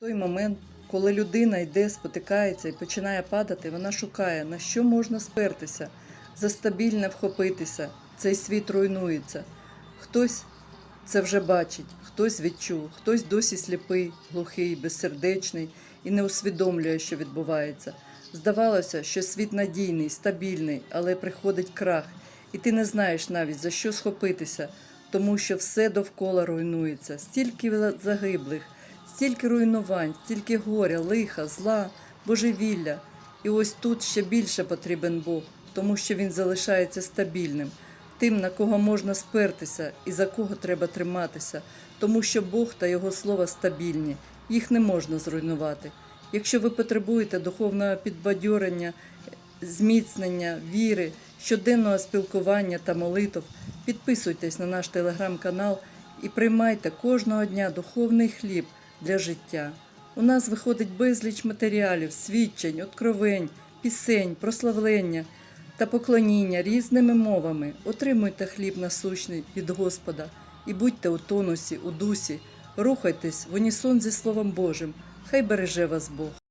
той момент, коли людина йде, спотикається і починає падати, вона шукає, на що можна спертися, за стабільне вхопитися. Цей світ руйнується. Хтось це вже бачить, хтось відчув, хтось досі сліпий, глухий, безсердечний і не усвідомлює, що відбувається. Здавалося, що світ надійний, стабільний, але приходить крах, і ти не знаєш навіть за що схопитися, тому що все довкола руйнується, стільки загиблих, стільки руйнувань, стільки горя, лиха, зла, божевілля. І ось тут ще більше потрібен Бог, тому що він залишається стабільним, тим, на кого можна спертися і за кого треба триматися, тому що Бог та Його слово стабільні, їх не можна зруйнувати. Якщо ви потребуєте духовного підбадьорення, зміцнення, віри, щоденного спілкування та молитв, підписуйтесь на наш телеграм-канал і приймайте кожного дня духовний хліб для життя. У нас виходить безліч матеріалів, свідчень, откровень, пісень, прославлення та поклоніння різними мовами. Отримуйте хліб насущний від Господа і будьте у тонусі, у дусі, рухайтесь в унісон зі Словом Божим. Хай береже вас Бог.